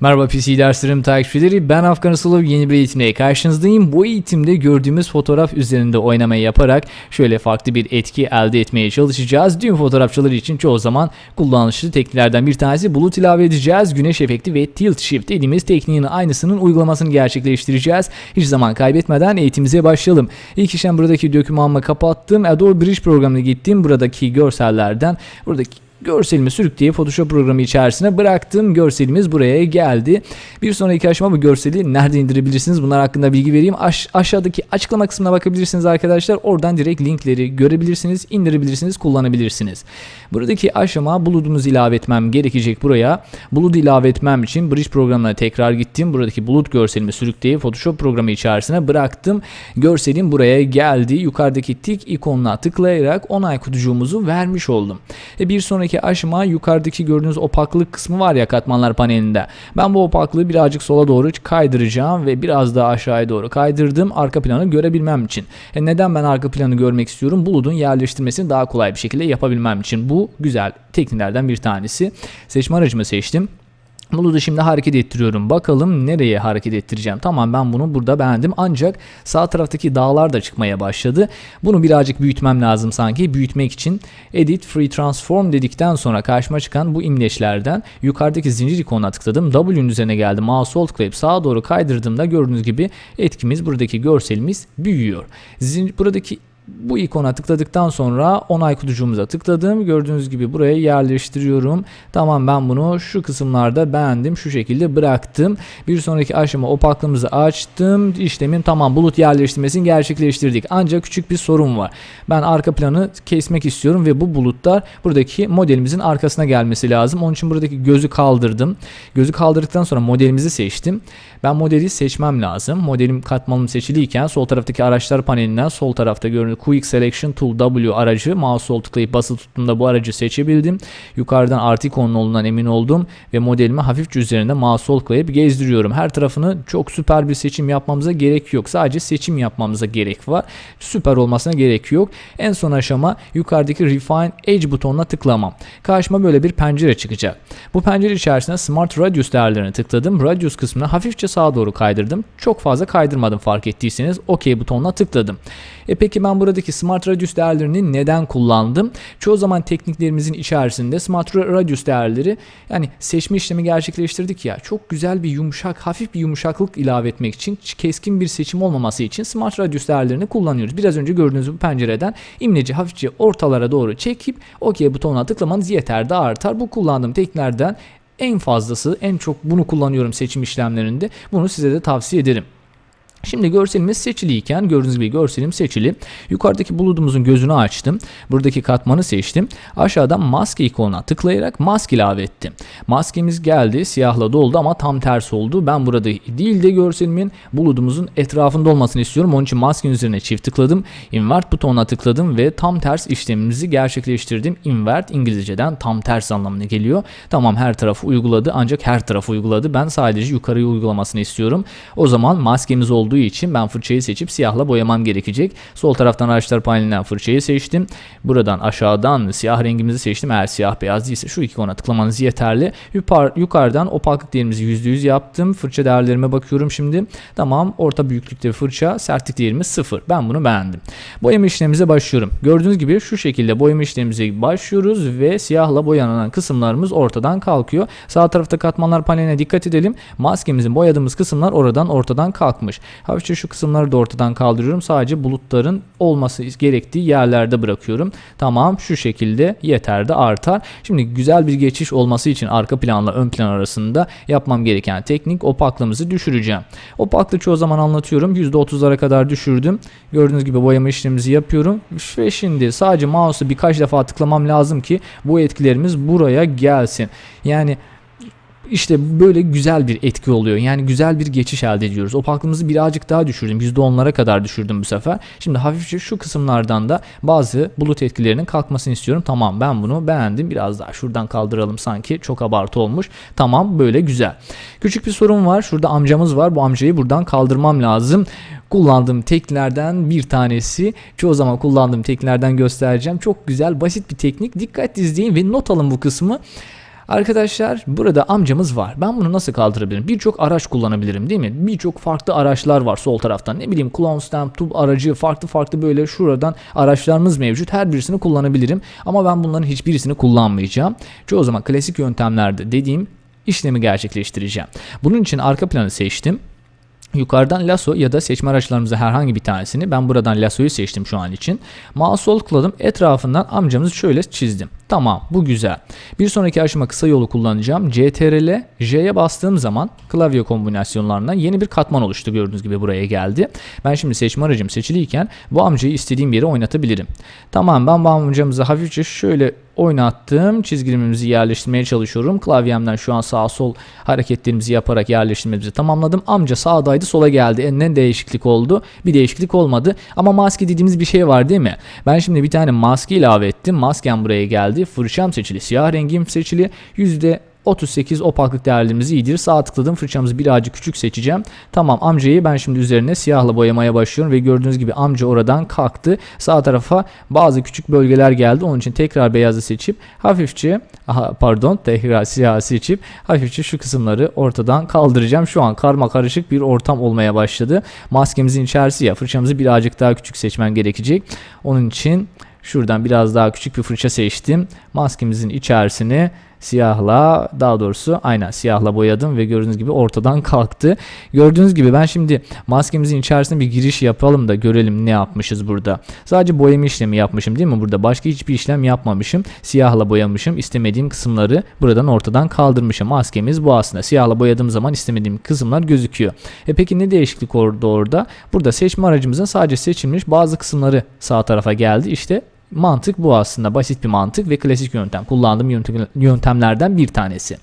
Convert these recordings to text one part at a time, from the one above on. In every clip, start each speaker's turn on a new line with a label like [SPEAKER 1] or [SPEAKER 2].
[SPEAKER 1] Merhaba PC derslerim takipçileri ben Afgan Asalov yeni bir eğitimle karşınızdayım. Bu eğitimde gördüğümüz fotoğraf üzerinde oynamayı yaparak şöyle farklı bir etki elde etmeye çalışacağız. Düğün fotoğrafçıları için çoğu zaman kullanışlı tekniklerden bir tanesi bulut ilave edeceğiz. Güneş efekti ve tilt shift dediğimiz tekniğin aynısının uygulamasını gerçekleştireceğiz. Hiç zaman kaybetmeden eğitimimize başlayalım. İlk işlem buradaki dokümanımı kapattım. Adobe Bridge programına gittim. Buradaki görsellerden buradaki görselimi sürükleyip Photoshop programı içerisine bıraktım. Görselimiz buraya geldi. Bir sonraki aşama bu görseli nerede indirebilirsiniz? Bunlar hakkında bilgi vereyim. Aş- aşağıdaki açıklama kısmına bakabilirsiniz arkadaşlar. Oradan direkt linkleri görebilirsiniz, indirebilirsiniz, kullanabilirsiniz. Buradaki aşama bulutunuzu ilave etmem gerekecek buraya. Bulut ilave etmem için Bridge programına tekrar gittim. Buradaki bulut görselimi sürükleyip Photoshop programı içerisine bıraktım. Görselim buraya geldi. Yukarıdaki tik ikonuna tıklayarak onay kutucuğumuzu vermiş oldum. Ve bir sonraki aşama yukarıdaki gördüğünüz opaklık kısmı var ya katmanlar panelinde. Ben bu opaklığı birazcık sola doğru kaydıracağım ve biraz daha aşağıya doğru kaydırdım arka planı görebilmem için. E neden ben arka planı görmek istiyorum? Bulutun yerleştirmesini daha kolay bir şekilde yapabilmem için. Bu güzel tekniklerden bir tanesi. Seçme aracımı seçtim. Bulutu şimdi hareket ettiriyorum. Bakalım nereye hareket ettireceğim. Tamam ben bunu burada beğendim. Ancak sağ taraftaki dağlar da çıkmaya başladı. Bunu birazcık büyütmem lazım sanki. Büyütmek için Edit Free Transform dedikten sonra karşıma çıkan bu imleçlerden yukarıdaki zincir ikonuna tıkladım. W'nin üzerine geldim. Mouse sol tıklayıp sağa doğru kaydırdığımda gördüğünüz gibi etkimiz buradaki görselimiz büyüyor. Zin buradaki bu ikona tıkladıktan sonra onay kutucuğumuza tıkladım. Gördüğünüz gibi buraya yerleştiriyorum. Tamam ben bunu şu kısımlarda beğendim. Şu şekilde bıraktım. Bir sonraki aşama opaklığımızı açtım. İşlemin tamam bulut yerleştirmesini gerçekleştirdik. Ancak küçük bir sorun var. Ben arka planı kesmek istiyorum ve bu bulutlar buradaki modelimizin arkasına gelmesi lazım. Onun için buradaki gözü kaldırdım. Gözü kaldırdıktan sonra modelimizi seçtim. Ben modeli seçmem lazım. Modelim katmanım seçiliyken sol taraftaki araçlar panelinden sol tarafta görünür Quick Selection Tool W aracı mouse sol tıklayıp basılı tuttuğumda bu aracı seçebildim. Yukarıdan artı ikonun olduğundan emin oldum ve modelimi hafifçe üzerinde mouse sol tıklayıp gezdiriyorum. Her tarafını çok süper bir seçim yapmamıza gerek yok. Sadece seçim yapmamıza gerek var. Süper olmasına gerek yok. En son aşama yukarıdaki Refine Edge butonuna tıklamam. Karşıma böyle bir pencere çıkacak. Bu pencere içerisinde Smart Radius değerlerini tıkladım. Radius kısmına hafifçe sağa doğru kaydırdım. Çok fazla kaydırmadım fark ettiyseniz. OK butonuna tıkladım. E peki ben buradaki Smart Radius değerlerini neden kullandım? Çoğu zaman tekniklerimizin içerisinde Smart Radius değerleri yani seçme işlemi gerçekleştirdik ya çok güzel bir yumuşak hafif bir yumuşaklık ilave etmek için keskin bir seçim olmaması için Smart Radius değerlerini kullanıyoruz. Biraz önce gördüğünüz bu pencereden imleci hafifçe ortalara doğru çekip OK butonuna tıklamanız yeter de artar. Bu kullandığım tekniklerden en fazlası en çok bunu kullanıyorum seçim işlemlerinde. Bunu size de tavsiye ederim. Şimdi görselimiz seçiliyken gördüğünüz gibi görselim seçili. Yukarıdaki bulutumuzun gözünü açtım. Buradaki katmanı seçtim. Aşağıdan maske ikonuna tıklayarak maske ilave ettim. Maskemiz geldi. Siyahla doldu ama tam ters oldu. Ben burada değil de görselimin bulutumuzun etrafında olmasını istiyorum. Onun için maskenin üzerine çift tıkladım. Invert butonuna tıkladım ve tam ters işlemimizi gerçekleştirdim. Invert İngilizceden tam ters anlamına geliyor. Tamam her tarafı uyguladı ancak her tarafı uyguladı. Ben sadece yukarıyı uygulamasını istiyorum. O zaman maskemiz olduğu için ben fırçayı seçip siyahla boyamam gerekecek. Sol taraftan araçlar panelinden fırçayı seçtim. Buradan aşağıdan siyah rengimizi seçtim. Eğer siyah beyaz değilse şu ikona tıklamanız yeterli. Yukarıdan opaklık değerimizi %100 yaptım. Fırça değerlerime bakıyorum şimdi. Tamam orta büyüklükte fırça sertlik değerimiz 0. Ben bunu beğendim. Boyama işlemimize başlıyorum. Gördüğünüz gibi şu şekilde boyama işlemimize başlıyoruz ve siyahla boyanan kısımlarımız ortadan kalkıyor. Sağ tarafta katmanlar paneline dikkat edelim. Maskemizin boyadığımız kısımlar oradan ortadan kalkmış. Hafifçe şu kısımları da ortadan kaldırıyorum. Sadece bulutların olması gerektiği yerlerde bırakıyorum. Tamam şu şekilde yeter de artar. Şimdi güzel bir geçiş olması için arka planla ön plan arasında yapmam gereken teknik opaklığımızı düşüreceğim. Opaklığı çoğu zaman anlatıyorum. %30'lara kadar düşürdüm. Gördüğünüz gibi boyama işlemimizi yapıyorum. Ve şimdi sadece mouse'u birkaç defa tıklamam lazım ki bu etkilerimiz buraya gelsin. Yani işte böyle güzel bir etki oluyor. Yani güzel bir geçiş elde ediyoruz. Opaklığımızı birazcık daha düşürdüm. %10'lara kadar düşürdüm bu sefer. Şimdi hafifçe şu kısımlardan da bazı bulut etkilerinin kalkmasını istiyorum. Tamam ben bunu beğendim. Biraz daha şuradan kaldıralım sanki. Çok abartı olmuş. Tamam böyle güzel. Küçük bir sorun var. Şurada amcamız var. Bu amcayı buradan kaldırmam lazım kullandığım tekniklerden bir tanesi. Çoğu zaman kullandığım tekniklerden göstereceğim. Çok güzel, basit bir teknik. Dikkat izleyin ve not alın bu kısmı. Arkadaşlar burada amcamız var. Ben bunu nasıl kaldırabilirim? Birçok araç kullanabilirim değil mi? Birçok farklı araçlar var sol taraftan. Ne bileyim clone stamp, tube aracı, farklı farklı böyle şuradan araçlarımız mevcut. Her birisini kullanabilirim. Ama ben bunların hiçbirisini kullanmayacağım. Çoğu zaman klasik yöntemlerde dediğim işlemi gerçekleştireceğim. Bunun için arka planı seçtim. Yukarıdan lasso ya da seçme araçlarımızı herhangi bir tanesini ben buradan lassoyu seçtim şu an için. Mouse tıkladım etrafından amcamızı şöyle çizdim. Tamam bu güzel. Bir sonraki aşama kısa yolu kullanacağım. CTRL J'ye bastığım zaman klavye kombinasyonlarından yeni bir katman oluştu gördüğünüz gibi buraya geldi. Ben şimdi seçme aracım seçiliyken bu amcayı istediğim yere oynatabilirim. Tamam ben bu amcamızı hafifçe şöyle oynattım. Çizgilerimizi yerleştirmeye çalışıyorum. Klavyemden şu an sağ sol hareketlerimizi yaparak yerleştirmemizi tamamladım. Amca sağdaydı sola geldi. E, ne değişiklik oldu? Bir değişiklik olmadı. Ama maske dediğimiz bir şey var değil mi? Ben şimdi bir tane maske ilave ettim. Maskem buraya geldi. Fırçam seçili. Siyah rengim seçili. Yüzde 38 opaklık değerlerimiz iyidir. Sağ tıkladım fırçamızı birazcık küçük seçeceğim. Tamam amcayı ben şimdi üzerine siyahla boyamaya başlıyorum ve gördüğünüz gibi amca oradan kalktı. Sağ tarafa bazı küçük bölgeler geldi. Onun için tekrar beyazı seçip hafifçe aha, pardon tekrar siyah seçip hafifçe şu kısımları ortadan kaldıracağım. Şu an karma karışık bir ortam olmaya başladı. Maskemizin içerisi ya fırçamızı birazcık daha küçük seçmem gerekecek. Onun için Şuradan biraz daha küçük bir fırça seçtim. Maskemizin içerisini siyahla daha doğrusu aynen siyahla boyadım ve gördüğünüz gibi ortadan kalktı. Gördüğünüz gibi ben şimdi maskemizin içerisine bir giriş yapalım da görelim ne yapmışız burada. Sadece boyama işlemi yapmışım değil mi burada? Başka hiçbir işlem yapmamışım. Siyahla boyamışım. İstemediğim kısımları buradan ortadan kaldırmışım. Maskemiz bu aslında. Siyahla boyadığım zaman istemediğim kısımlar gözüküyor. E peki ne değişiklik oldu orada? Burada seçme aracımızın sadece seçilmiş bazı kısımları sağ tarafa geldi. İşte Mantık bu aslında basit bir mantık ve klasik yöntem. Kullandığım yöntemlerden bir tanesi.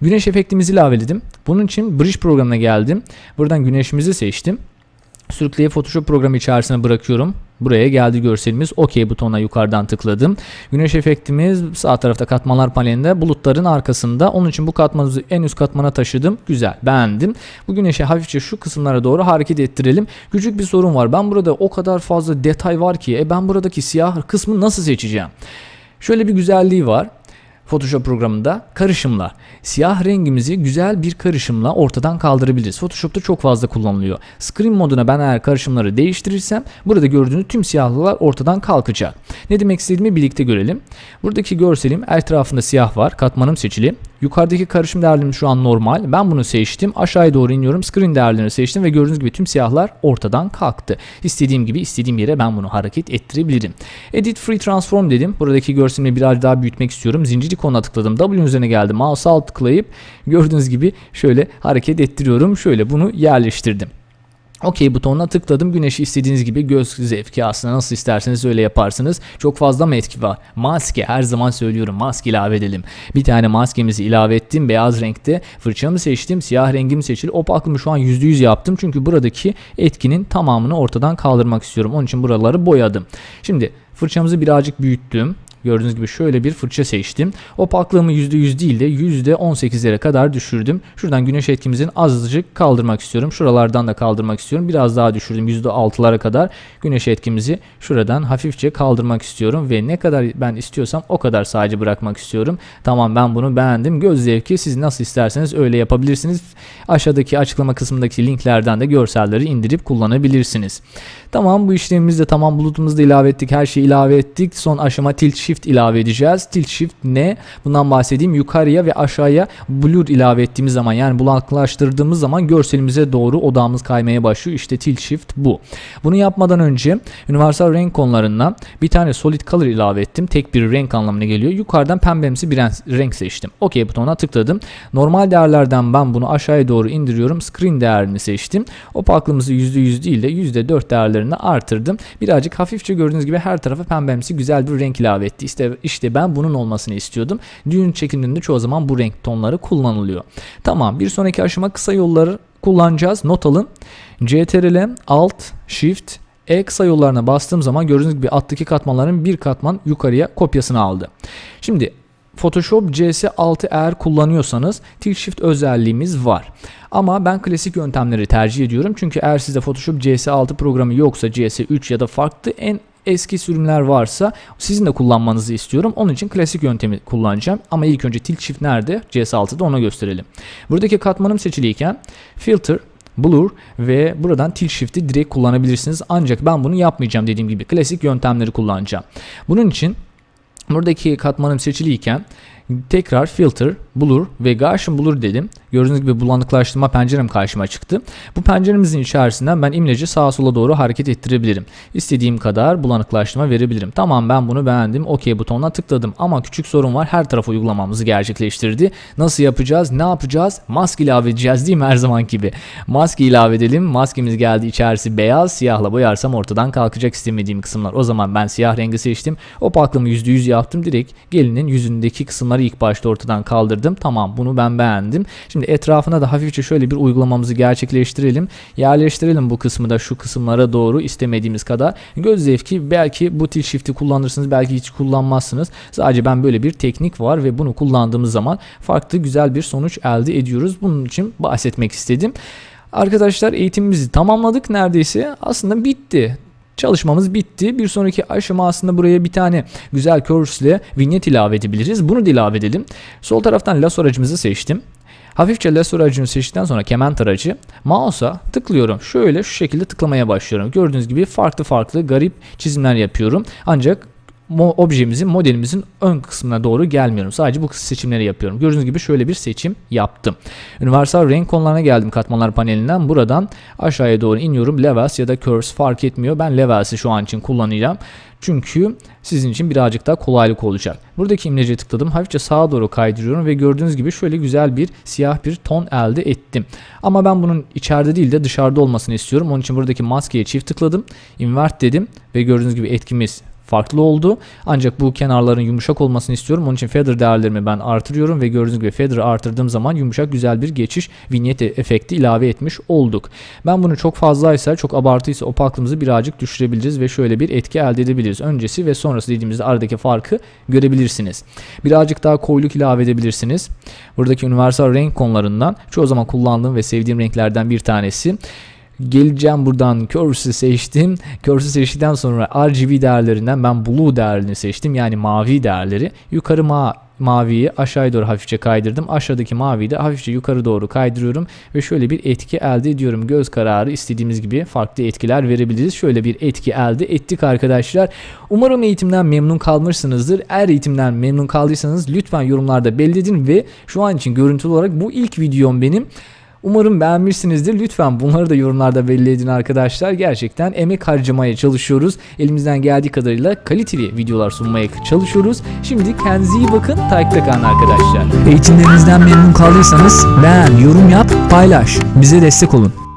[SPEAKER 1] Güneş efektimizi ilaveledim. Bunun için Bridge programına geldim. Buradan güneşimizi seçtim. Sürükleyip Photoshop programı içerisine bırakıyorum. Buraya geldi görselimiz. OK butonuna yukarıdan tıkladım. Güneş efektimiz sağ tarafta katmanlar panelinde bulutların arkasında. Onun için bu katmanı en üst katmana taşıdım. Güzel beğendim. Bu güneşi hafifçe şu kısımlara doğru hareket ettirelim. Küçük bir sorun var. Ben burada o kadar fazla detay var ki e ben buradaki siyah kısmı nasıl seçeceğim? Şöyle bir güzelliği var. Photoshop programında karışımlar. Siyah rengimizi güzel bir karışımla ortadan kaldırabiliriz. Photoshop'ta çok fazla kullanılıyor. Screen moduna ben eğer karışımları değiştirirsem burada gördüğünüz tüm siyahlılar ortadan kalkacak. Ne demek istediğimi birlikte görelim. Buradaki görselim etrafında siyah var. Katmanım seçili. Yukarıdaki karışım değerlerim şu an normal. Ben bunu seçtim. Aşağıya doğru iniyorum. Screen değerlerini seçtim ve gördüğünüz gibi tüm siyahlar ortadan kalktı. İstediğim gibi istediğim yere ben bunu hareket ettirebilirim. Edit Free Transform dedim. Buradaki görselimi biraz daha büyütmek istiyorum. Zincir ikonuna tıkladım. W üzerine geldim. Mouse alt tıklayıp gördüğünüz gibi şöyle hareket ettiriyorum. Şöyle bunu yerleştirdim. OK butonuna tıkladım. Güneşi istediğiniz gibi göz zevki aslında nasıl isterseniz öyle yaparsınız. Çok fazla mı etki var? Maske her zaman söylüyorum maske ilave edelim. Bir tane maskemizi ilave ettim beyaz renkte. Fırçamı seçtim. Siyah rengimi seçili. Opaklığımı şu an %100 yaptım. Çünkü buradaki etkinin tamamını ortadan kaldırmak istiyorum. Onun için buraları boyadım. Şimdi fırçamızı birazcık büyüttüm. Gördüğünüz gibi şöyle bir fırça seçtim. Opaklığımı %100 değil de %18'lere kadar düşürdüm. Şuradan güneş etkimizin azıcık kaldırmak istiyorum. Şuralardan da kaldırmak istiyorum. Biraz daha düşürdüm %6'lara kadar. Güneş etkimizi şuradan hafifçe kaldırmak istiyorum. Ve ne kadar ben istiyorsam o kadar sadece bırakmak istiyorum. Tamam ben bunu beğendim. Göz zevki siz nasıl isterseniz öyle yapabilirsiniz. Aşağıdaki açıklama kısmındaki linklerden de görselleri indirip kullanabilirsiniz. Tamam bu işlemimiz de tamam bulutumuzu da ilave ettik. Her şeyi ilave ettik. Son aşama tilt shift ilave edeceğiz. Tilt shift ne? Bundan bahsedeyim. Yukarıya ve aşağıya blur ilave ettiğimiz zaman yani bulanıklaştırdığımız zaman görselimize doğru odağımız kaymaya başlıyor. İşte tilt shift bu. Bunu yapmadan önce universal renk konularına bir tane solid color ilave ettim. Tek bir renk anlamına geliyor. Yukarıdan pembemsi bir renk seçtim. OK butonuna tıkladım. Normal değerlerden ben bunu aşağıya doğru indiriyorum. Screen değerini seçtim. Opaklığımızı %100 değil de %4 değerlerini artırdım. Birazcık hafifçe gördüğünüz gibi her tarafa pembemsi güzel bir renk ilave etti. İşte, işte ben bunun olmasını istiyordum. Düğün çekimlerinde çoğu zaman bu renk tonları kullanılıyor. Tamam bir sonraki aşama kısa yolları kullanacağız. Not alın. CTRL Alt Shift E kısa yollarına bastığım zaman gördüğünüz gibi alttaki katmanların bir katman yukarıya kopyasını aldı. Şimdi Photoshop CS6 eğer kullanıyorsanız Tilt Shift özelliğimiz var. Ama ben klasik yöntemleri tercih ediyorum. Çünkü eğer sizde Photoshop CS6 programı yoksa CS3 ya da farklı en eski sürümler varsa sizin de kullanmanızı istiyorum. Onun için klasik yöntemi kullanacağım. Ama ilk önce tilt shift nerede? CS6'da ona gösterelim. Buradaki katmanım seçiliyken filter Blur ve buradan tilt shift'i direkt kullanabilirsiniz. Ancak ben bunu yapmayacağım dediğim gibi klasik yöntemleri kullanacağım. Bunun için buradaki katmanım seçiliyken tekrar filter, blur ve Gaussian blur dedim. Gördüğünüz gibi bulanıklaştırma pencerem karşıma çıktı. Bu penceremizin içerisinden ben imleci sağa sola doğru hareket ettirebilirim. İstediğim kadar bulanıklaştırma verebilirim. Tamam ben bunu beğendim. OK butonuna tıkladım. Ama küçük sorun var. Her tarafa uygulamamızı gerçekleştirdi. Nasıl yapacağız? Ne yapacağız? Maske ilave edeceğiz değil mi her zaman gibi? Maske ilave edelim. Maskemiz geldi. İçerisi beyaz. Siyahla boyarsam ortadan kalkacak istemediğim kısımlar. O zaman ben siyah rengi seçtim. Opaklığımı %100 yaptım. Direkt gelinin yüzündeki kısımları ilk başta ortadan kaldırdım. Tamam bunu ben beğendim. Şimdi etrafına da hafifçe şöyle bir uygulamamızı gerçekleştirelim. Yerleştirelim bu kısmı da şu kısımlara doğru istemediğimiz kadar. Göz zevki belki bu tilt shift'i kullanırsınız belki hiç kullanmazsınız. Sadece ben böyle bir teknik var ve bunu kullandığımız zaman farklı güzel bir sonuç elde ediyoruz. Bunun için bahsetmek istedim. Arkadaşlar eğitimimizi tamamladık neredeyse. Aslında bitti. Çalışmamız bitti. Bir sonraki aşama aslında buraya bir tane güzel curves ile ilave edebiliriz. Bunu da ilave edelim. Sol taraftan lasso aracımızı seçtim. Hafifçe lasso aracını seçtikten sonra keman aracı mouse'a tıklıyorum. Şöyle şu şekilde tıklamaya başlıyorum. Gördüğünüz gibi farklı farklı garip çizimler yapıyorum. Ancak objemizin, modelimizin ön kısmına doğru gelmiyorum. Sadece bu seçimleri yapıyorum. Gördüğünüz gibi şöyle bir seçim yaptım. Universal renk konularına geldim katmanlar panelinden. Buradan aşağıya doğru iniyorum. Levels ya da curves fark etmiyor. Ben levels'i şu an için kullanacağım. Çünkü sizin için birazcık daha kolaylık olacak. Buradaki imlece tıkladım. Hafifçe sağa doğru kaydırıyorum ve gördüğünüz gibi şöyle güzel bir siyah bir ton elde ettim. Ama ben bunun içeride değil de dışarıda olmasını istiyorum. Onun için buradaki maskeye çift tıkladım. Invert dedim ve gördüğünüz gibi etkimiz farklı oldu. Ancak bu kenarların yumuşak olmasını istiyorum. Onun için feather değerlerimi ben artırıyorum ve gördüğünüz gibi feather'ı artırdığım zaman yumuşak güzel bir geçiş vignette efekti ilave etmiş olduk. Ben bunu çok fazlaysa, çok abartıysa opaklığımızı birazcık düşürebiliriz ve şöyle bir etki elde edebiliriz. Öncesi ve sonrası dediğimizde aradaki farkı görebilirsiniz. Birazcık daha koyuluk ilave edebilirsiniz. Buradaki universal renk konularından çoğu zaman kullandığım ve sevdiğim renklerden bir tanesi. Geleceğim buradan Curve's'ü seçtim. Curve's'ü seçtikten sonra RGB değerlerinden ben Blue değerini seçtim. Yani mavi değerleri. Yukarı ma maviyi aşağıya doğru hafifçe kaydırdım. Aşağıdaki maviyi de hafifçe yukarı doğru kaydırıyorum. Ve şöyle bir etki elde ediyorum. Göz kararı istediğimiz gibi farklı etkiler verebiliriz. Şöyle bir etki elde ettik arkadaşlar. Umarım eğitimden memnun kalmışsınızdır. Eğer eğitimden memnun kaldıysanız lütfen yorumlarda belli. Ve şu an için görüntülü olarak bu ilk videom benim. Umarım beğenmişsinizdir. Lütfen bunları da yorumlarda belli edin arkadaşlar. Gerçekten emek harcamaya çalışıyoruz. Elimizden geldiği kadarıyla kaliteli videolar sunmaya çalışıyoruz. Şimdi kendinize iyi bakın. Takipte kalın arkadaşlar. Eğitimlerinizden memnun kaldıysanız beğen, yorum yap, paylaş. Bize destek olun.